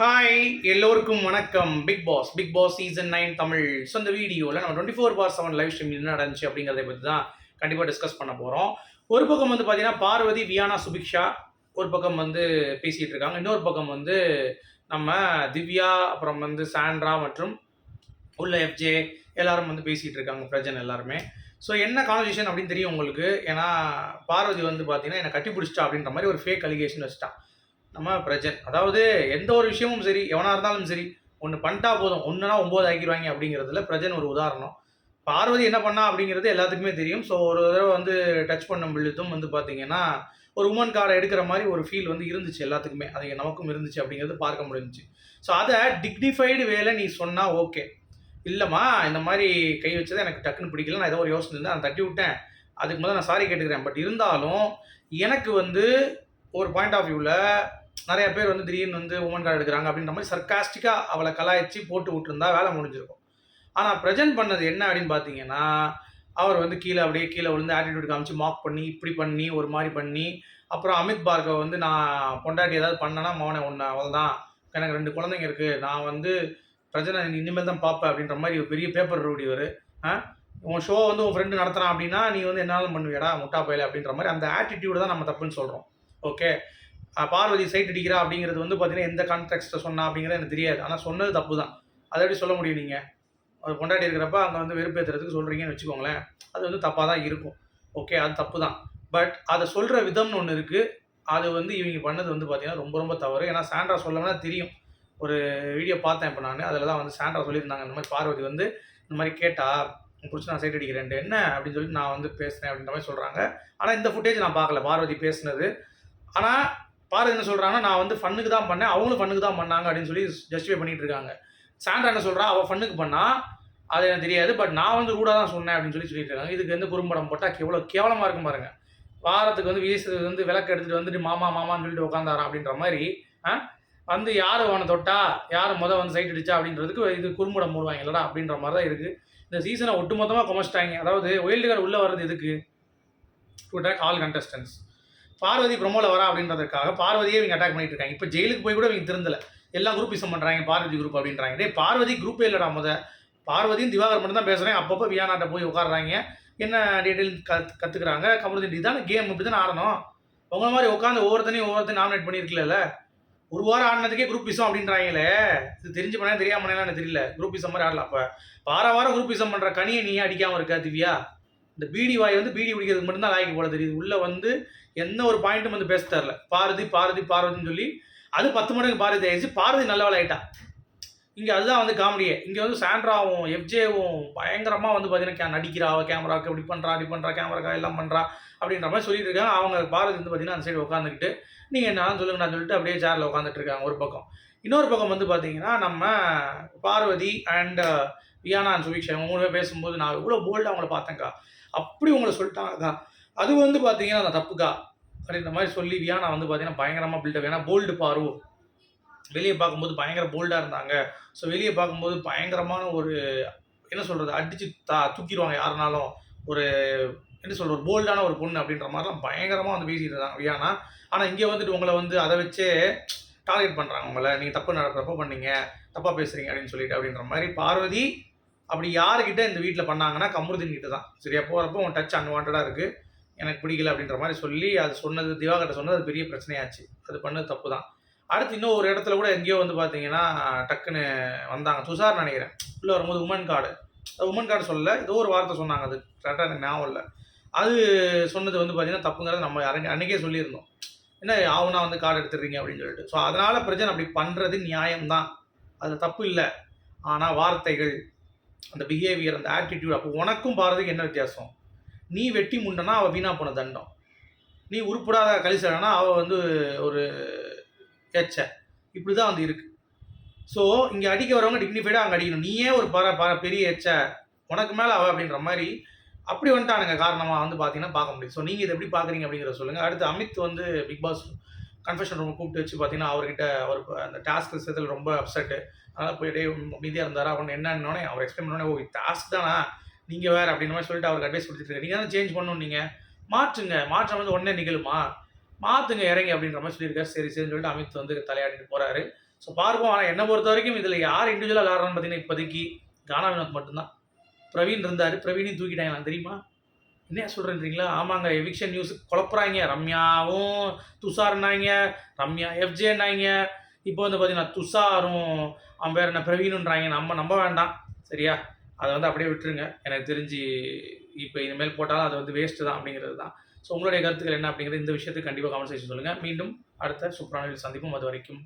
Hi எல்லோருக்கும் வணக்கம். Bigg Boss Bigg Boss season nine Tamil. So இந்த வீடியோவில் நம்ம twenty four by seven live stream என்ன நடந்துச்சு அப்படிங்கிறத பற்றி தான் கண்டிப்பாக டிஸ்கஸ் பண்ண போகிறோம் ஒரு பக்கம் வந்து பார்த்தீங்கன்னா பார்வதி வியானா சுபிக்ஷா ஒரு பக்கம் வந்து பேசிகிட்டு இருக்காங்க. இன்னொரு பக்கம் வந்து நம்ம திவ்யா அப்புறம் வந்து சாண்ட்ரா மற்றும் உள்ள எஃப்ஜே எல்லாரும் வந்து பேசிகிட்டு இருக்காங்க பிரஜன் எல்லாருமே. ஸோ என்ன கான்வர்சேஷன் அப்படின்னு தெரியும் உங்களுக்கு. ஏன்னா பார்வதி வந்து பார்த்தீங்கன்னா என்னை கட்டி பிடிச்சிட்டா அப்படின்ற மாதிரி ஒரு ஃபேக் அலிகேஷன் வச்சுட்டான். நம்ம பிரஜன். அதாவது எந்த ஒரு விஷயமும் சரி எவனாக இருந்தாலும் சரி ஒன்று பண்ணிட்டா போதும். ஒன்றுனா ஒம்பது ஆக்கிடுவாங்க அப்படிங்கிறதுல பிரஜன் ஒரு உதாரணம். பார்வதி என்ன பண்ணா அப்படிங்கிறது எல்லாத்துக்குமே தெரியும். ஸோ ஒரு தடவை வந்து டச் பண்ணும் பொழுதும் வந்து பார்த்தீங்கன்னா ஒரு உமன் காரை எடுக்கிற மாதிரி ஒரு ஃபீல் வந்து இருந்துச்சு எல்லாத்துக்குமே. அது நமக்கும் இருந்துச்சு அப்படிங்கிறது பார்க்க முடிஞ்சுச்சு. ஸோ அதை டிக்னிஃபைடு வேலை நீ சொன்னால் ஓகே இல்லைம்மா இந்த மாதிரி கை வச்சதை எனக்கு டக்குன்னு பிடிக்கல. நான் ஏதோ ஒரு யோசனை இருந்தேன் நான் தட்டி விட்டேன். அதுக்கு முதல்ல நான் சாரி கேட்டுக்கிறேன். பட் இருந்தாலும் எனக்கு வந்து ஒரு பாயிண்ட் ஆஃப் வியூவில் நிறைய பேர் வந்து திடீர்னு வந்து உமன் கார்டு எடுக்கிறாங்க அப்படின்ற மாதிரி சர்க்காஸ்டிக்காக அவளை கலாய்ச்சி போட்டு விட்டுருந்தா வேலை முடிஞ்சிருக்கும். ஆனால் ப்ரெசென்ட் பண்ணது என்ன அப்படின்னு பார்த்தீங்கன்னா அவர் வந்து கீழே அப்படியே கீழே விழுந்து ஆட்டிடியூட் காமிச்சு மாக் பண்ணி இப்படி பண்ணி ஒரு மாதிரி பண்ணி அப்புறம் அமித் பார்கவ் வந்து நான் பொண்டாட்டி ஏதாவது பண்ணேன்னா மௌனை ஒன்று அவள் தான் எனக்கு ரெண்டு குழந்தைங்க இருக்குது நான் வந்து பிரச்சனை இனிமேல் தான் பார்ப்பேன் அப்படின்ற மாதிரி ஒரு பெரிய பேப்பர் ரூடிவர் உன் ஷோ வந்து உன் ஃப்ரெண்டு நடத்துறான் அப்படின்னா நீ வந்து என்னாலும் பண்ணுவியடா முட்டா பயில அப்படின்ற மாதிரி அந்த ஆட்டிடியூடு தான் நம்ம தப்புன்னு சொல்கிறோம் ஓகே பார்வதி சைட் அடிக்கிறா அப்படிங்கிறது வந்து பார்த்தீங்கன்னா எந்த கான்டெக்ட்டில் சொன்னா அப்படிங்கிறது எனக்கு தெரியாது. ஆனால் சொன்னது தப்பு தான் அதை எப்படி சொல்ல முடியும் நீங்கள் அது கொண்டாடி இருக்கிறப்ப அங்கே வந்து வெறுப்பேற்றுறதுக்கு சொல்கிறீங்கன்னு வச்சுக்கோங்களேன். அது வந்து தப்பாக தான் இருக்கும். ஓகே அது தப்பு தான் பட் அதை சொல்கிற விதம்னு ஒன்று இருக்குது அது வந்து இவங்க பண்ணது வந்து பார்த்தீங்கன்னா ரொம்ப ரொம்ப தவறு. ஏன்னா சாண்ட்ரா சொல்லணும்னா தெரியும். ஒரு வீடியோ பார்த்தேன் இப்போ நான். அதில் தான் வந்து சாண்ட்ரா சொல்லியிருந்தாங்க. இந்த மாதிரி பார்வதி வந்து இந்த மாதிரி கேட்டா பிடிச்சி நான் சைட் அடிக்கிறேன் என்ன? அப்படின்னு சொல்லிட்டு நான் வந்து பேசுனேன் அப்படின்ற மாதிரி சொல்கிறாங்க ஆனால் இந்த ஃபுட்டேஜ் நான் பார்க்கல. பார்வதி பேசுனது. ஆனால் பாரு என்ன சொல்கிறாங்கன்னா நான் வந்து ஃபன்னுக்கு தான் பண்ணேன் அவங்களும் ஃபன்னுக்கு தான் பண்ணாங்க அப்படின்னு சொல்லி ஜஸ்டிஃபை பண்ணிட்டு இருக்காங்க. சாண்ட்ரா என்ன சொல்கிறா அவள் ஃபன்னுக்கு பண்ணா அது எனக்கு தெரியாது பட் நான் வந்து ரூடாக தான் சொன்னேன் அப்படின்னு சொல்லி சொல்லிட்டு இருக்காங்க. இதுக்கு வந்து குறும்படம் போட்டால் எவ்வளோ கேவலமாக இருக்கும் பாருங்க. வாரத்துக்கு வந்து வீசுறது வந்து விளக்கு எடுத்துகிட்டு வந்துட்டு மாமா மாமான்னு சொல்லிட்டு உட்காந்தாரா அப்படின்ற மாதிரி ஆ? வந்து யார் அவனை தொட்டா யார் மொதல் வந்து சைட் அடிச்சா அப்படின்றதுக்கு இது குறும்படம் போடுவாங்க இல்லடா அப்படின்ற மாதிரி தான் இருக்குது இந்த சீசனை ஒட்டுமொத்தமாக குமச்சிட்டாங்க அதாவது ஒயில்டு கார்டு உள்ளே வர்றது எதுக்கு? டு ஆல் கண்டஸ்டன்ஸ் பார்வதி ப்ரொமோவில் வரா அப்படின்றதுக்காக பார்வதியே இவங்க அட்டாக் பண்ணிட்டு இருக்காங்க. இப்போ ஜெயிலுக்கு போய் கூட இவங்க திருந்தல. எல்லா குரூப் இசம் பண்ணுறாங்க பார்வதி குரூப் அப்படின்றாங்க. டே பார்வதி குரூப்பே இல்லைடா முத. பார்வதியும் திவாகர் மட்டும் தான் பேசுகிறேன் அப்பப்போ வியானாட்ட போய் உட்காடுறாங்க என்ன டீட்டெயில் கத் கற்றுக்குறாங்க கமருதீன் இதுதான் கேம் இப்படி தானே ஆடணும்? உங்களை மாதிரி உட்காந்து ஒவ்வொருத்தனையும் ஒவ்வொருத்தனையும் நாமினேட் பண்ணியிருக்கல ஒரு வாரம் ஆடினதுக்கே குரூப் இசம் அப்படின்றாங்களே. இது தெரிஞ்சு பண்ணா தெரியாம எனக்கு தெரியல. குரூப் இசம் மாதிரி ஆடலாம் அப்போ. வார வாரம் குரூப் இசம் பண்ணுற கனியை நீ அடிக்காமல் இருக்கா திவ்யா. இந்த பீடி வாய் வந்து பீடி பிடிக்கிறதுக்கு மட்டும்தான் லாய்க்கு போல தெரியுது. உள்ளே வந்து எந்த ஒரு பாயிண்ட்டும் வந்து பேச தரல. பாரதி பாரதி பார்வதின்னு சொல்லி அது பத்து மடங்கு பாரதி ஆயிடுச்சு. பாரதி நல்லவளாயிட்டா இங்கே அதுதான் வந்து காமெடியே இங்கே வந்து சாண்ட்ராவும் எஃப்ஜேவும் பயங்கரமாக வந்து பார்த்தீங்கன்னா நடிக்கிறா. அவள் கேமராவுக்கு இப்படி பண்ணுறா இப்படி பண்ணுறா கேமராக்கா எல்லாம் பண்ணுறா அப்படின்ற மாதிரி சொல்லிட்டு இருக்காங்க. அவங்க பாரதி வந்து பார்த்தீங்கன்னா அந்த சைடு உட்காந்துக்கிட்டு நீங்கள் என்னாலும் சொல்லுங்க நான் சொல்லிட்டு அப்படியே சேரில் உட்காந்துட்டு இருக்காங்க ஒரு பக்கம். இன்னொரு பக்கம் வந்து பார்த்தீங்கன்னா நம்ம Parvathi and uh, Viyana and Subiksha இவங்க மூணு பேசும்போது நான் இவ்வளோ போல்டாக அவங்கள பார்த்தேன்க்கா. அப்படி உங்களை சொல்லிட்டாங்கக்கா. அது வந்து பார்த்தீங்கன்னா அந்த தப்புக்கா? அப்படின்ற மாதிரி சொல்லி வியானா வந்து பார்த்தீங்கன்னா பயங்கரமாக பில்டப் ஏன்னா போல்டு பாரு. வெளியே பார்க்கும்போது பயங்கர போல்டாக இருந்தாங்க. ஸோ வெளியே பார்க்கும்போது பயங்கரமான ஒரு என்ன சொல்கிறது அடித்து தா தூக்கிடுவாங்க யாருனாலும். ஒரு என்ன சொல்கிற ஒரு போல்டான ஒரு பொண்ணு அப்படின்ற மாதிரிலாம் பயங்கரமாக வந்து பேசிட்டு இருந்தாங்க வியானா. ஆனால் இங்கே வந்துட்டு உங்களை வந்து அதை வச்சே டார்கெட் பண்ணுறாங்க உங்களை. நீங்கள் தப்பு நடக்கிறப்ப பண்ணீங்க. தப்பாக பேசுகிறீங்க அப்படின்னு சொல்லிட்டு அப்படின்ற மாதிரி பார்வதி அப்படி யாருக்கிட்ட இந்த வீட்டில் பண்ணாங்கன்னா கமருதீன் கிட்ட தான். சரியா? போகிறப்போ உன் டச் அன்வான்டாக இருக்குது எனக்கு பிடிக்கல அப்படின்ற மாதிரி சொல்லி அது சொன்னது திவாகர்ட்ட சொன்னது அது பெரிய பிரச்சனையாச்சு. அது பண்ணது தப்பு தான் அடுத்து இன்னும் ஒரு இடத்துல கூட எங்கேயோ வந்து பார்த்தீங்கன்னா டக்குன்னு வந்தாங்க. துஷார் நினைக்கிறேன். உள்ளே வரும்போது உமன் கார்டு உமன் கார்டு சொல்லல. ஏதோ ஒரு வார்த்தை சொன்னாங்க. அது கரெக்டாக எனக்கு ஞாபகம் இல்லை. அது சொன்னது வந்து பார்த்தீங்கன்னா தப்புங்கிறத நம்ம அன்னைக்கே அன்றைக்கே சொல்லியிருந்தோம். என்ன ஆவுனா வந்து கார்டு எடுத்துடுறீங்க அப்படின்னு சொல்லிட்டு. ஸோ அதனால் பிரச்சனை அப்படி பண்ணுறது நியாயம்தான். அதில் தப்பு இல்லை. ஆனால் வார்த்தைகள் அந்த பிஹேவியர் அந்த ஆட்டிடியூட் அப்போ உனக்கும் பாரதிக்கு என்ன வித்தியாசம்? நீ வெட்டி முண்டனா அவள் வீணாக போன தண்டம். நீ உருப்படாத கலிசனா அவள் வந்து ஒரு எச்ச. இப்படி தான் வந்து இருக்குது ஸோ இங்கே அடிக்க வரவங்க டிக்னிஃபைடாக அங்கே அடிக்கணும். நீயே ஒரு பர பர பெரிய எச்ச. உனக்கு மேலே அவள் அப்படின்ற மாதிரி அப்படி வந்துட்டானுங்க காரணமாக வந்து பார்த்தீங்கன்னா பார்க்க முடியும். ஸோ நீங்கள் இதை எப்படி பார்க்குறீங்க அப்படிங்கிற சொல்லுங்கள் அடுத்து அமித் வந்து பிக் பாஸ் கன்ஃபெஷன் ரூம் கூப்பிட்டு வச்சு பார்த்தீங்கன்னா அவர்கிட்ட அவர் அந்த டாஸ்க் விஷயத்தில் ரொம்ப அப்செட்டு அதனால் போயிட்டே மீதியாக இருந்தாரா? அப்படின்னு என்னன்னோடனே அவர் எக்ஸ்பிளைன் பண்ணோடனே ஓ டாஸ்க் தானா? நீங்கள் வேறு அப்படின்ற மாதிரி சொல்லிட்டு அவருக்கு அட்வைஸ் கொடுத்துட்டு நீங்கள் தான் சேஞ்ச் பண்ணணும் நீங்கள் மாற்றுங்க. மாற்றம் வந்து உடனே நிகழுமா? மாற்றுங்க இறங்கி அப்படின்ற மாதிரி சொல்லியிருக்காரு. சரி சரின்னு சொல்லிட்டு அமித் வந்து தலையாடிட்டு போகிறாரு ஸோ பார்ப்போம். ஆனால் என்னை பொறுத்த வரைக்கும் இதில் யார் இண்டிவிஜுவலாக விளாட்றான்னு பார்த்தீங்கன்னா இப்போதைக்கு கானா வினோத் மட்டும்தான். பிரவீன் இருந்தார். பிரவீனையும் தூக்கிட்டாங்களாம் தெரியுமா? என்ன சொல்கிறேன்றீங்களா ஆமாங்க. எவிக்ஷன் நியூஸ் குழப்பறாங்க. ரம்யாவும் துஷார்னாங்க. ரம்யா எஃப்ஜேனாங்க இப்போ வந்து பார்த்தீங்கன்னா துஷாரும் அவன் பேர் என்ன? பிரவீனுன்றாங்க. நம்ம நம்ப வேண்டாம். சரியா? அதை வந்து அப்படியே விட்டுருங்க. எனக்கு தெரிஞ்சு இப்போ இனிமேல் போட்டாலும் அது வந்து வேஸ்ட்டு தான் அப்படிங்கிறது தான். ஸோ உங்களுடைய கருத்துக்கள் என்ன அப்படிங்கிறது இந்த விஷயத்துக்கு கண்டிப்பாக கான்வர்சேஷன் சொல்லுங்கள் மீண்டும் அடுத்த சூப்பரான சந்திப்போம். அது வரைக்கும்